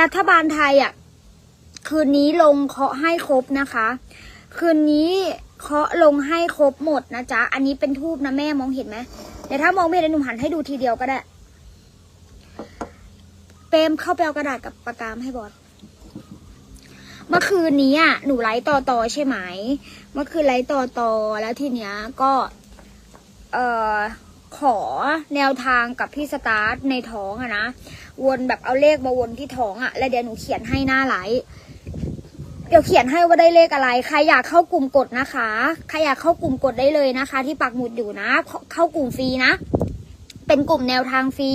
รัฐบาลไทยอะคืนนี้ลงเคาะให้ครบนะคะ คืนนี้เคาะลงให้ครบหมดนะจ๊ะ อันนี้เป็นทูบนะแม่มองเห็นไหมเดี๋ยวถ้ามองไม่เห็นเดี๋ยวหนูหันให้ดูทีเดียวก็ได้ เปมเข้าไปเอากระดาษกับปากกามให้บอสเมื่อคืนนี้อะหนูไลฟ์ต่อต่อใช่ไหม เมื่อคืนไลฟ์ต่อต่อแล้วทีเนี้ยก็ เออ ขอแนวทางกับพี่สตาร์ทในท้องอะนะ วนแบบเอาเลขมาวนที่ท้องอะแล้วเดี๋ยวหนูเขียนให้หน้าไลฟ์เดี๋ยวเขียนให้ว่าได้เลขอะไร ใครอยากเข้ากลุ่มกดนะคะ ใครอยากเข้ากลุ่มกดได้เลยนะคะ ที่ปักหมุดอยู่นะ เข้ากลุ่มฟรีนะ เป็นกลุ่มแนวทางฟรี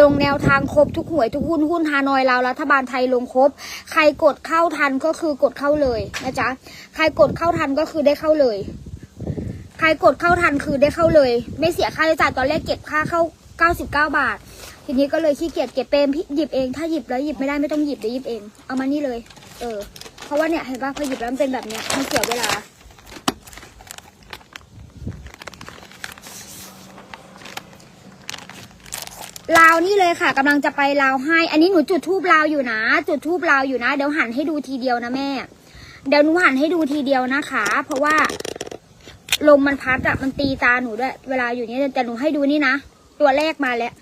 ลงแนวทางครบทุกหวยทุกหุ้นหุ้นฮานอยลารัฐบาลไทยลงครบ ใครกดเข้าทันก็คือกดเข้าเลยนะจ๊ะ ใครกดเข้าทันก็คือได้เข้าเลย รกดเข้าทันคือได้เข้าเลย ไม่เสียค่าใช้จ่ายตอนแรกเก็บค่าเข้า 99 บาท ทีนี้ก็เลยขี้เกียจเก็บเปรมพี่หยิบเอง ถ้าหยิบแล้วหยิบไม่ได้ไม่ต้องหยิบเดี๋ยวหยิบเอง เอามานี่เลย เออ เพราะว่าเนี่ยเห็นป่ะพอหยิบแล้วมันเป็นแบบเนี้ยมันเสียเวลาลาวนี่เลยค่ะกำลังจะไปลาวให้ อันนี้หนูจุดทูบลาวอยู่นะ จุดทูบลาวอยู่นะ เดี๋ยวหันให้ดูทีเดียวนะแม่ เดี๋ยวหนูหันให้ดูทีเดียวนะคะ เพราะว่า ลมมันพัดอะมันตีตาหนูด้วย เวลาอยู่นี่แต่หนูให้ดูนี่นะ ตัวแรกมาแล้ว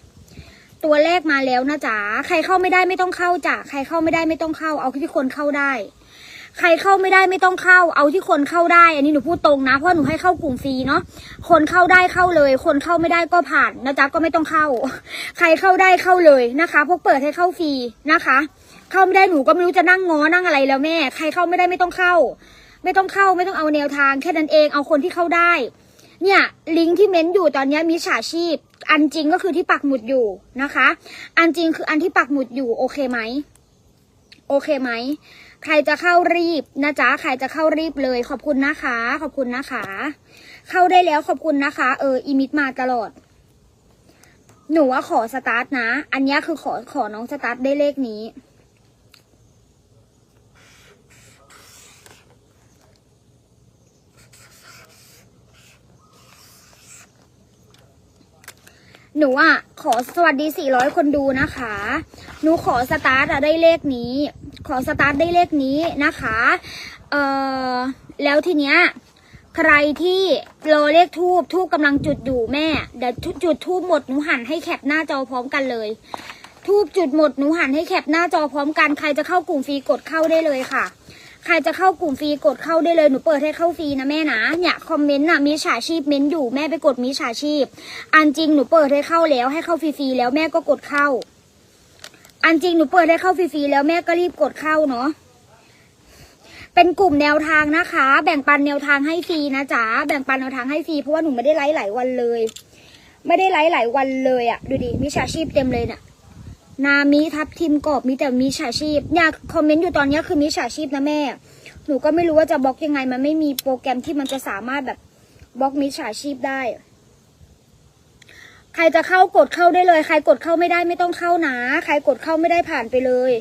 ตัวแรกมาแล้วนะจ๊ะใครเข้าไม่ได้ไม่ต้องเข้าจ้ะใครเข้าไม่ได้ไม่ต้องเข้า เอาที่คนเข้าได้ ใครเข้าไม่ได้ไม่ต้องเข้า เอาที่คนเข้าได้ อันนี้หนูพูดตรงนะเพราะหนูให้เข้ากลุ่มฟรีเนาะคนเข้าได้เข้าเลย คนเข้าไม่ได้ก็ผ่านนะจ๊ะก็ไม่ต้องเข้า ใครเข้าได้เข้าเลยนะคะพวกเปิดให้เข้าฟรีนะคะ เข้าไม่ได้หนูก็ไม่รู้จะนั่งงอนั่งอะไรแล้วแม่ ใครเข้าไม่ได้ไม่ต้องเข้า ไม่ต้องเข้าไม่ต้องเอาแนวทางแค่นั้นเองเอาคนที่เข้าได้ เนี่ยลิงก์ที่เม้นอยู่ตอนนี้มีฉาชีพ อันจริงก็คือที่ปักหมุดอยู่นะคะ อันจริงคืออันที่ปักหมุดอยู่โอเคไหมโอเคไหมใครจะเข้ารีบนะจ๊ะใครจะเข้ารีบเลย ขอบคุณนะคะ ขอบคุณนะคะ เข้าได้แล้วขอบคุณนะคะ เอออีมิดมาตลอด หนูว่าขอสตาร์ทนะ อันนี้คือขอขอน้องสตาร์ทได้เลขนี้ หนูอะขอสวัสดี 400 คนดูนะคะ หนูขอสตาร์ทอะได้เลขนี้ ขอสตาร์ทได้เลขนี้นะคะ เอ่อ แล้วทีเนี้ยใครที่รอเลขทูบทูบกำลังจุดอยู่แม่ เดี๋ยวจุดทูบหมดหนูหันให้แคปหน้าจอพร้อมกันเลย ทูบจุดหมดหนูหันให้แคปหน้าจอพร้อมกัน ใครจะเข้ากลุ่มฟรีกดเข้าได้เลยค่ะ ใครจะเข้ากลุ่มฟรีกดเข้าได้เลยหนูเปิดให้เข้าฟรีนะแม่นะเนี่ยคอมเมนต์น่ะมีฉาชีพเม้นอยู่แม่ไปกดมีฉาชีพ อันจริงหนูเปิดให้เข้าแล้วให้เข้าฟรีๆแล้วแม่ก็กดเข้า อันจริงหนูเปิดให้เข้าฟรีๆแล้วแม่ก็รีบกดเข้าเนาะเป็นกลุ่มแนวทางนะคะ แบ่งปันแนวทางให้ฟรีนะจ๊ะแบ่งปันแนวทางให้ฟรีเพราะว่าหนูไม่ได้ไลฟ์หลายวันเลย ไม่ได้ไลฟ์หลายวันเลยอะดูดิมีฉาชีพเต็มเลยเนี่ย นามิทับทิมกอบมีแต่มีฉาชีพเนี่ยคอมเมนต์อยู่ตอนนี้คือมีฉาชีพนะแม่ หนูก็ไม่รู้ว่าจะบล็อกยังไง มันไม่มีโปรแกรมที่มันจะสามารถแบบบล็อกมิจฉาชีพได้ ใครจะเข้ากดเข้าได้เลย ใครกดเข้าไม่ได้ไม่ต้องเข้านะใครกดเข้าไม่ได้ผ่านไปเลย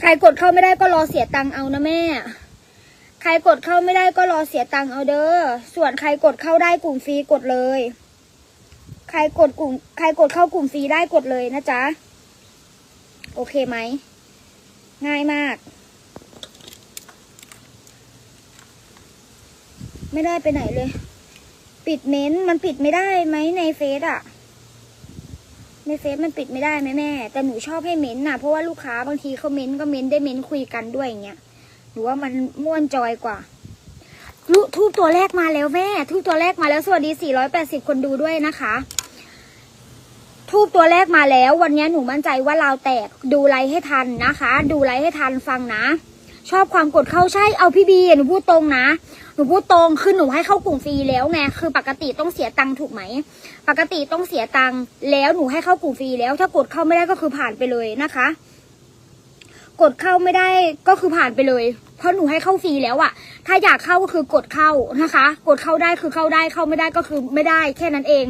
ใครกดเข้าไม่ได้ก็รอเสียตังค์เอานะแม่ ใครกดเข้าไม่ได้ก็รอเสียตังค์เอาเด้อส่วนใครกดเข้าได้กลุ่มฟรีกดเลย ใครกดกลุ่ม ใครกดเข้ากลุ่มฟรีได้กดเลยนะจ๊ะ โอเคไหม ง่ายมาก ไม่ได้ไปไหนเลย ปิดเม้นต์มันปิดไม่ได้ไหมในเฟซอะในเฟซมันปิดไม่ได้ไหมแม่ แต่หนูชอบให้เม้นต์น่ะ เพราะว่าลูกค้าบางทีเขาเม้นต์ก็เม้นต์ได้เม้นต์คุยกันด้วยอย่างเงี้ยหนูว่ามันม่วนจอยกว่าลูทูบตัวแรกมาแล้วแม่ ทูบตัวแรกมาแล้ว สวัสดี 480 คนดูด้วยนะคะ ทูบตัวแรกมาแล้ว วันนี้หนูมั่นใจว่าเราวแตกดูไลฟ์ให้ทันนะคะ ดูไลฟ์ให้ทันฟังนะ ชอบความกดเข้าใช่เอาพี่บีหนูพูดตรงนะ หนูพูดตรงคือหนูให้เข้ากลุ่มฟรีแล้วไงคือปกติต้องเสียตังค์ถูกไหมปกติต้องเสียตังค์แล้วหนูให้เข้ากลุ่มฟรีแล้ว ถ้ากดเข้าไม่ได้ก็คือผ่านไปเลยนะคะ กดเข้าไม่ได้ก็คือผ่านไปเลย เพราะหนูให้เข้าฟรีแล้วอะถ้าอยากเข้าก็คือกดเข้านะคะ กดเข้าได้คือเข้าได้เข้าไม่ได้ก็คือไม่ได้แค่นั้นเอง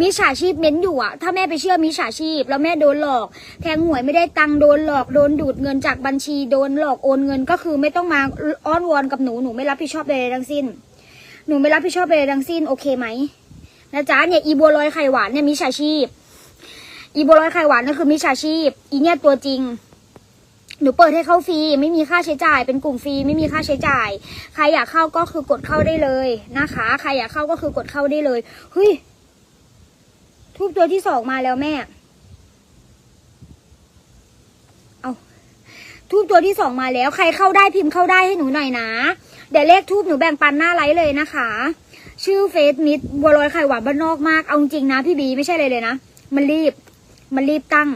มิจฉาชีพเม้นอยู่อะถ้าแม่ไปเชื่อมิจฉาชีพ แล้วแม่โดนหลอก แทงหวยไม่ได้ตังค์โดนหลอกโดนดูดเงินจากบัญชีโดนหลอกโอนเงินก็คือไม่ต้องมาอ้อนวอนกับหนูหนูไม่รับผิดชอบใดๆทั้งสิ้น หนูไม่รับผิดชอบใดๆทั้งสิ้นโอเคไหมนะจ๊ะเนี่ยอีบัวลอยไข่หวานเนี่ยมิจฉาชีพ อีบัวลอยไข่หวานนั่นคือมิจฉาชีพ อีเนี่ยตัวจริง หนูเปิดให้เข้าฟรีไม่มีค่าใช้จ่าย เป็นกลุ่มฟรีไม่มีค่าใช้จ่าย ใครอยากเข้าก็คือกดเข้าได้เลยนะคะ ใครอยากเข้าก็คือกดเข้าได้เลยเฮ้ยทูบตัวที่สองมาแล้วแม่เอาทูบตัวที่สองมาแล้ว ใครเข้าได้พิมพ์เข้าได้ให้หนูหน่อยนะเดี๋ยวเลขทูบหนูแบ่งปันหน้าไลฟ์เลยนะคะ ชื่อเฟซมิดบัวลอยไข่หวานบ้านนอกมากเอาจริงนะพี่บีไม่ใช่เลยเลยนะมันรีบ มันรีบตั้ง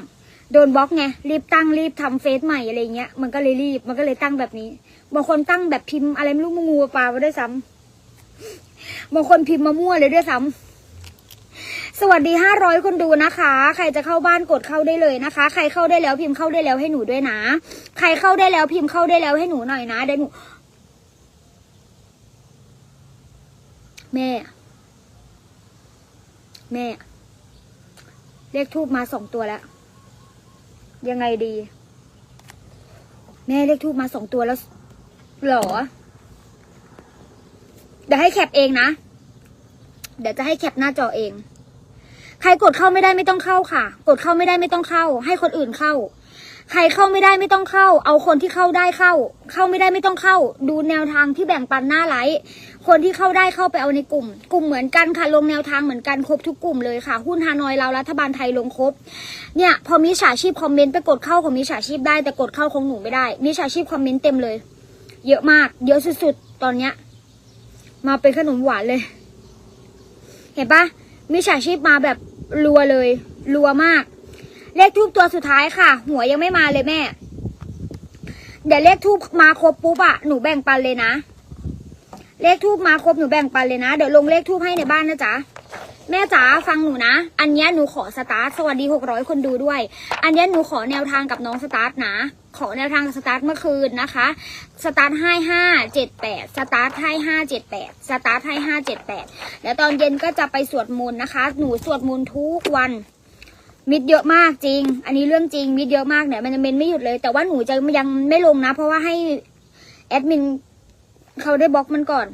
โดนบล็อกไงรีบตั้งรีบทำเฟซใหม่อะไรเงี้ยมันก็เลยรีบมันก็เลยตั้งแบบนี้บางคนตั้งแบบพิมพ์อะไรไม่รู้งูปลาไปด้วยซ้ำบางคนพิมพ์มามั่วเลยด้วยซ้ำสวัสดีห้าร้อยคนดูนะคะ ใครจะเข้าบ้านกดเข้าได้เลยนะคะ ใครเข้าได้แล้วพิมพ์เข้าได้แล้วให้หนูด้วยนะ ใครเข้าได้แล้วพิมพ์เข้าได้แล้วให้หนูหน่อยนะเดี๋ยวหนูแม่ แม่ เลขทูบมาสองตัวแล้ว ยังไงดี แม่เลขทูบมาสองตัวแล้วหรอ เดี๋ยวให้แคปเองนะ เดี๋ยวจะให้แคปหน้าจอเอง ใครกดเข้าไม่ได้ไม่ต้องเข้าค่ะ กดเข้าไม่ได้ไม่ต้องเข้า ให้คนอื่นเข้า ใครเข้าไม่ได้ไม่ต้องเข้า เอาคนที่เข้าได้เข้า เข้าไม่ได้ไม่ต้องเข้า ดูแนวทางที่แบ่งปันหน้าไลฟ์คนที่เข้าได้เข้าไปเอาในกลุ่ม กลุ่มเหมือนกันค่ะลงแนวทางเหมือนกันครบทุกกลุ่มเลยค่ะ หุ้นฮานอยเรารัฐบาลไทยลงครบ เนี่ยพอมีฉาชีพคอมเมนต์ไปกดเข้าของมีฉาชีพได้แต่กดเข้าของหนูไม่ได้มีฉาชีพคอมเมนต์เต็มเลย เยอะมาก เยอะสุดๆตอนเนี้ย มาเป็นขนมหวานเลย เห็นปะมีฉาชีพมาแบบรัวเลยรัวมาก เลขทูบตัวสุดท้ายค่ะ หัวยังไม่มาเลยแม่ เดี๋ยวเลขทูบมาครบปุ๊บอะหนูแบ่งปันเลยนะ เลขทูบมาครบหนูแบ่งปันเลยนะ เดี๋ยวลงเลขทูบให้ในบ้านนะจ๊ะแม่จ๋าฟังหนูนะ อันนี้หนูขอสตาร์ทสวัสดีหกร้อยคนดูด้วย อันนี้หนูขอแนวทางกับน้องสตาร์ทนะ ขอแนวทางกับสตาร์ทเมื่อคืนนะคะ สตาร์ทให้ห้าเจ็ดแปดสตาร์ทให้ห้าเจ็ดแปดสตาร์ทให้ห้าเจ็ดแปดแล้วตอนเย็นก็จะไปสวดมนต์นะคะ หนูสวดมนต์ทุกวัน มิดเยอะมากจริง อันนี้เรื่องจริงมิดเยอะมากเนี่ยมันจะเมนไม่หยุดเลย แต่ว่าหนูจะยังไม่ลงนะ เพราะว่าให้แอดมินเขาได้บล็อกมันก่อน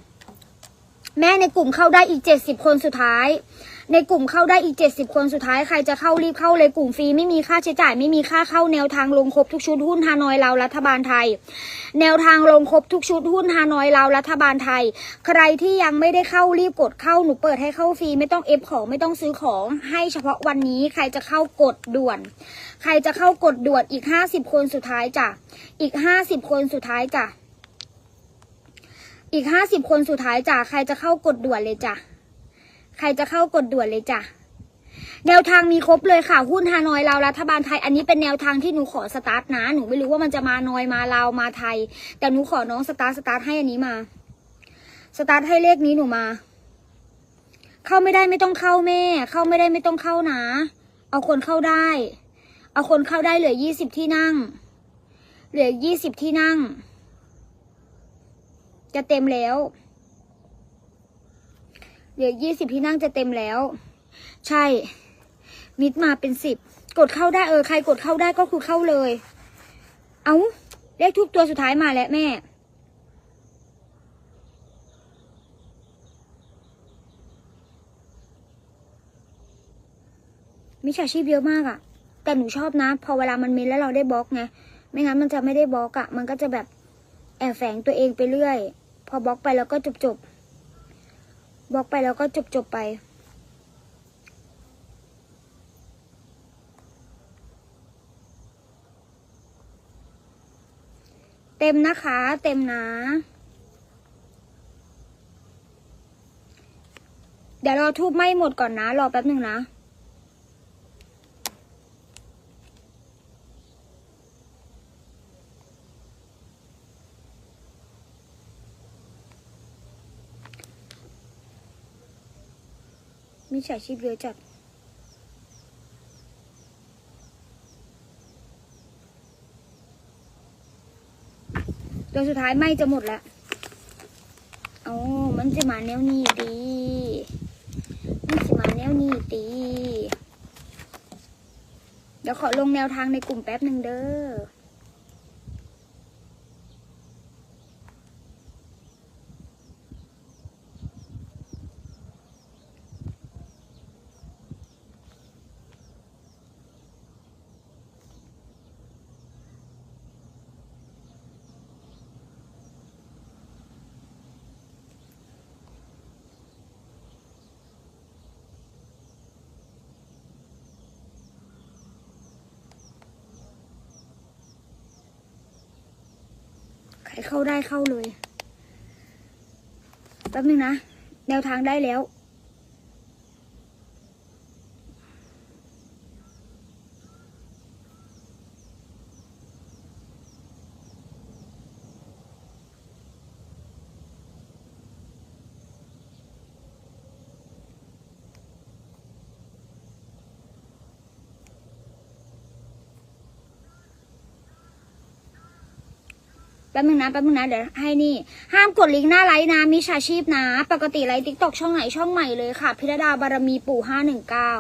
แม่ในกลุ่มเข้าได้อีกเจ็ดสิบคนสุดท้าย ในกลุ่มเข้าได้อีกเจ็ดสิบคนสุดท้ายใครจะเข้ารีบเข้าเลยกลุ่มฟรีไม่มีค่าใช้จ่าย ไม่มีค่าเข้าแนวทางลงครบทุกชุดหุ้นฮานอยเรารัฐบาลไทย แนวทางลงครบทุกชุดหุ้นฮานอยเรารัฐบาลไทย ใครที่ยังไม่ได้เข้ารีบกดเข้าหนูเปิดให้เข้าฟรีไม่ต้องเอฟของไม่ต้องซื้อของให้เฉพาะวันนี้ใครจะเข้ากดด่วน ใครจะเข้ากดด่วนอีกห้าสิบคนสุดท้ายจ้ะอีกห้าสิบคนสุดท้ายจ้ะอีกห้าสิบคนสุดท้ายจ้ะใครจะเข้ากดด่วนเลยจ้ะ ใครจะเข้ากดด่วนเลยจ้ะแนวทางมีครบเลยค่ะหุ้นฮานอยเรารัฐบาลไทยอันนี้เป็นแนวทางที่หนูขอสตาร์ทนะ หนูไม่รู้ว่ามันจะมานอยมาลาวมาไทย แต่หนูขอน้องสตาร์ทสตาร์ทให้อันนี้มา สตาร์ทให้เลขนี้หนูมา เข้าไม่ได้ไม่ต้องเข้าแม่ เข้าไม่ได้ไม่ต้องเข้านะ เอาคนเข้าได้ เอาคนเข้าได้เหลือยี่สิบที่นั่ง เหลือยี่สิบที่นั่ง จะเต็มแล้ว เหลือยี่สิบที่นั่งจะเต็มแล้ว ใช่ มิดมาเป็นสิบกดเข้าได้เออใครกดเข้าได้ก็คือเข้าเลย เอาเลขทุกตัวสุดท้ายมาแล้วแม่มิจฉาชีพเยอะมากอะแต่หนูชอบนะ พอเวลามันมีแล้วเราได้บล็อกไง ไม่งั้นมันจะไม่ได้บล็อกอะมันก็จะแบบแอบแฝงตัวเองไปเรื่อย พอบล็อกไปแล้วก็จบจบๆ บล็อกไปแล้วก็จบจบไปเต็มนะคะ เต็มนะ เดี๋ยวเราทูบไม่หมดก่อนนะ รอแป๊บหนึ่งนะ มีฉาชีพเยอะจัดตัวสุดท้ายไม่จะหมดแล้วเอามันจะมาแนวนี้ดี มันจะมาแนวนี้ดี เดี๋ยวขอลงแนวทางในกลุ่มแป๊บหนึ่งเด้อ ใครเข้าได้เข้าเลย แป๊บนึงนะ แนวทางได้แล้ว ป๊บนึงนะแป๊บนึงนะเดี๋ยวให้นี่ ห้ามกดลิงก์หน้าไลน์นะมิจฉาชีพนะ ปกติไลฟ์ทิกตอกช่องไหนช่องใหม่เลยค่ะ พิรดาบารมีปู่ห้าหนึ่งเก้า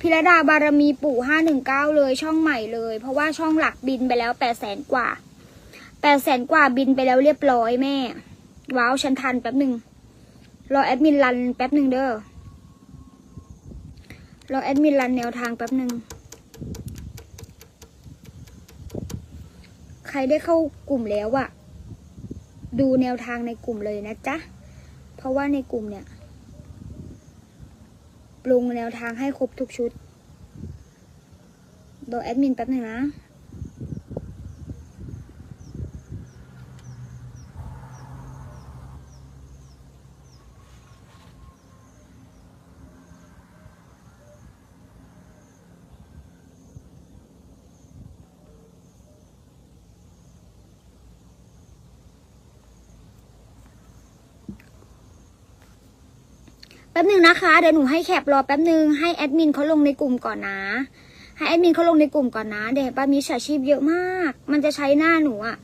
พิรดาบารมีปู่ห้าหนึ่งเก้าเลยช่องใหม่เลย เพราะว่าช่องหลักบินไปแล้วแปดแสนกว่าแปดแสนกว่าบินไปแล้วเรียบร้อยแม่ ว้าวฉันทันแป๊บหนึ่งรอแอดมินรันแป๊บหนึ่งเด้อรอแอดมินรันแนวทางแป๊บหนึ่ง ใครได้เข้ากลุ่มแล้วอะดูแนวทางในกลุ่มเลยนะจ๊ะ เพราะว่าในกลุ่มเนี่ยปรุงแนวทางให้ครบทุกชุด โดยแอดมินแป๊บหนึ่งนะ แป๊บหนึ่งนะคะ เดี๋ยวหนูให้แคปรอแป๊บหนึ่งให้แอดมินเขาลงในกลุ่มก่อนนะ ให้แอดมินเขาลงในกลุ่มก่อนนะ เดี๋ยวป้ามีฉาชีพเยอะมาก มันจะใช้หน้าหนูอะ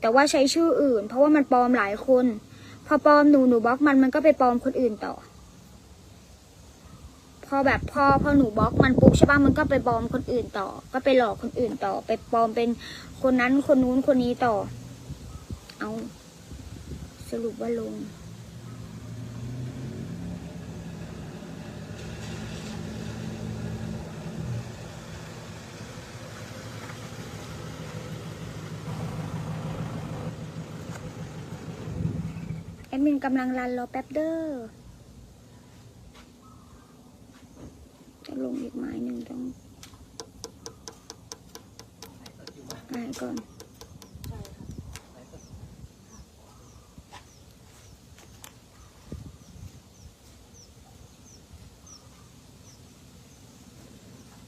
แต่ว่าใช้ชื่ออื่น เพราะว่ามันปลอมหลายคน พอปลอมหนูหนูบล็อกมันมันก็ไปปลอมคนอื่นต่อ พอแบบพอพอหนูบล็อกมันปุ๊บใช่ป่ะมันก็ไปปลอมคนอื่นต่อ ก็ไปหลอกคนอื่นต่อ ไปปลอมเป็นคนนั้นคนนู้นคนนี้ต่อ เอาสรุปว่าลง มินกำลังรันรอแป๊บเด้อจะลงอีกไม้หนึ่งต้องอ่านก่อน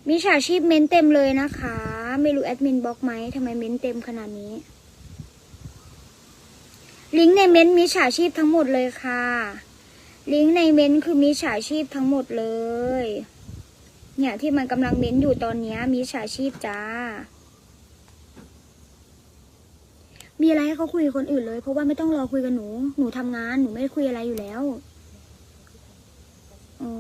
มีฉาชีพเม้นเต็มเลยนะคะ ไม่รู้แอดมินบล็อกไหมทำไมเม้นเต็มขนาดนี้ ลิงก์ในเม้นมิจฉาชีพทั้งหมดเลยค่ะ ลิงก์ในเม้นคือมิจฉาชีพทั้งหมดเลย เนี่ยที่มันกำลังเม้นอยู่ตอนนี้มิจฉาชีพจ้า มีอะไรให้เขาคุยคนอื่นเลย เพราะว่าไม่ต้องรอคุยกับหนู หนูทำงานหนูไม่ได้คุยอะไรอยู่แล้วอ๋อ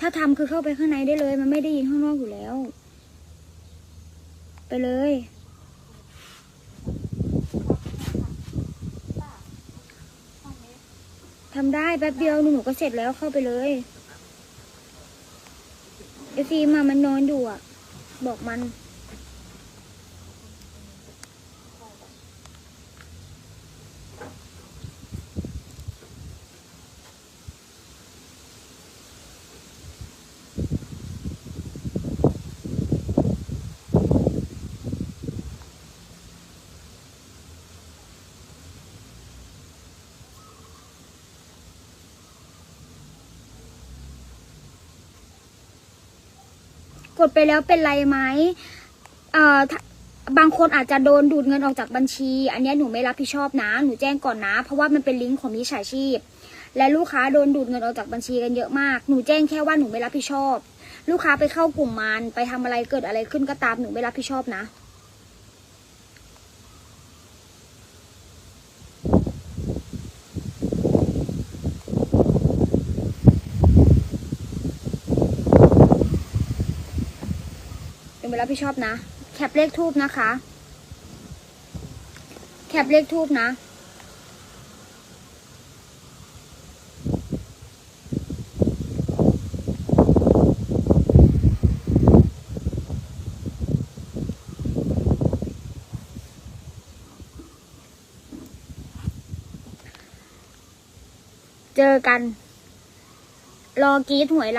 ถ้าทำคือเข้าไปข้างในได้เลย มันไม่ได้ยินข้างนอกอยู่แล้ว ไปเลย ทำได้แป๊บเดียวหนูก็เสร็จแล้วเข้าไปเลยเอฟซีมามันนอนอยู่อะ บอกมัน ดไปแล้วเป็นไรไหมเอ่อบางคนอาจจะโดนดูดเงินออกจากบัญชี อันนี้หนูไม่รับผิดชอบนะ หนูแจ้งก่อนนะ เพราะว่ามันเป็นลิงก์ของมิจฉาชีพ และลูกค้าโดนดูดเงินออกจากบัญชีกันเยอะมาก หนูแจ้งแค่ว่าหนูไม่รับผิดชอบ ลูกค้าไปเข้ากลุ่มมันไปทำอะไรเกิดอะไรขึ้นก็ตามหนูไม่รับผิดชอบนะ หนูไม่รับผิดชอบนะ แคปเลขทูบนะคะ แคปเลขทูบนะเจอกัน รอกีดหวย